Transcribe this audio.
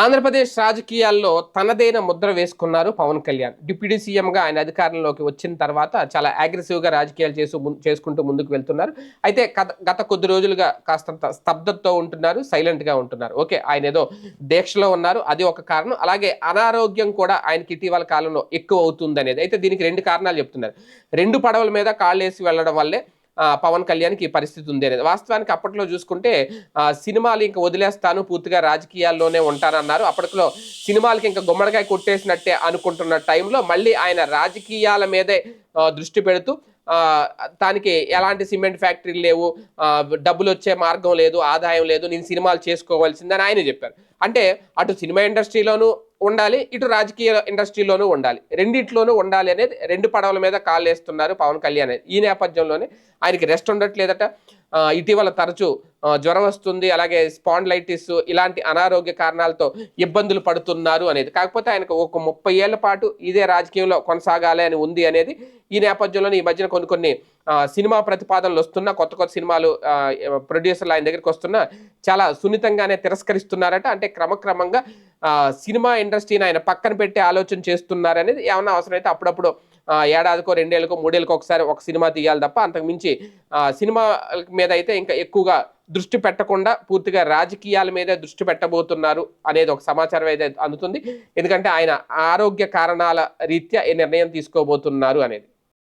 ఆంధ్రప్రదేశ్ రాజకీయాల్లో తనదైన ముద్ర వేసుకున్నారు పవన్ కళ్యాణ్. డిప్యూటీ సీఎంగా ఆయన అధికారంలోకి వచ్చిన తర్వాత చాలా అగ్రెసివ్గా రాజకీయాలు చేసు చేసుకుంటూ ముందుకు వెళ్తున్నారు. అయితే గత గత కొద్ది రోజులుగా కాస్తంత స్తబ్దతతో ఉంటున్నారు సైలెంట్గా ఉంటున్నారు. ఓకే ఆయన ఏదో దీక్షలో ఉన్నారు అది ఒక కారణం. అలాగే అనారోగ్యం కూడా ఆయనకి ఇటీవల కాలంలో ఎక్కువ అవుతుంది అనేది అయితే దీనికి రెండు కారణాలు చెప్తున్నారు. రెండు పడవల మీద కాళ్ళు వేసి వెళ్ళడం వల్లే పవన్ కళ్యాణ్కి ఈ పరిస్థితి ఉంది అనేది. వాస్తవానికి అప్పట్లో చూసుకుంటే సినిమాలు ఇంకా వదిలేస్తాను పూర్తిగా రాజకీయాల్లోనే ఉంటానన్నారు. అప్పట్లో సినిమాలకి ఇంకా గుమ్మడికాయ కొట్టేసినట్టే అనుకుంటున్న టైంలో మళ్ళీ ఆయన రాజకీయాల మీదే దృష్టి పెడుతూ దానికి ఎలాంటి సిమెంట్ ఫ్యాక్టరీలు లేవు డబ్బులు వచ్చే మార్గం లేదు ఆదాయం లేదు నేను సినిమాలు చేసుకోవాల్సిందని ఆయన చెప్పారు. అంటే అటు సినిమా ఇండస్ట్రీలోనూ ఉండాలి ఇటు రాజకీయ ఇండస్ట్రీలోనూ ఉండాలి. రెండిట్లోనూ ఉండాలి అనేది రెండు పడవల మీద కాళ్ళు వేస్తున్నారు పవన్ కళ్యాణ్ ఈ నేపథ్యంలోనే ఆయనకి రెస్ట్ ఉండట్లేదట. ఇటీవల తరచూ జ్వరం వస్తుంది అలాగే స్పాండ్లైటిస్ ఇలాంటి అనారోగ్య కారణాలతో ఇబ్బందులు పడుతున్నారు అనేది. కాకపోతే ఆయనకు ఒక ముప్పై ఏళ్ళ పాటు ఇదే రాజకీయంలో కొనసాగాలి అని ఉంది అనేది ఈ నేపథ్యంలోనే ఈ మధ్యన కొన్ని కొన్ని సినిమా ప్రతిపాదనలు వస్తున్నా కొత్త కొత్త సినిమాలు ప్రొడ్యూసర్లు ఆయన దగ్గరికి వస్తున్నా చాలా సున్నితంగానే తిరస్కరిస్తున్నారట. అంటే క్రమక్రమంగా సినిమా ఇండస్ట్రీని ఆయన పక్కన పెట్టి ఆలోచన చేస్తున్నారనేది ఏమన్నా అవసరమైతే అప్పుడప్పుడు ఏడాదికో రెండేళ్ళకో మూడేళ్ళకో ఒకసారి ఒక సినిమా తీయాలి తప్ప అంతకు మించి సినిమా మీద అయితే ఇంకా ఎక్కువగా దృష్టి పెట్టకుండా పూర్తిగా రాజకీయాల మీదే దృష్టి పెట్టబోతున్నారు అనేది ఒక సమాచారం అయితే అందుతుంది. ఎందుకంటే ఆయన ఆరోగ్య కారణాల రీత్యా ఈ నిర్ణయం తీసుకోబోతున్నారు అనేది.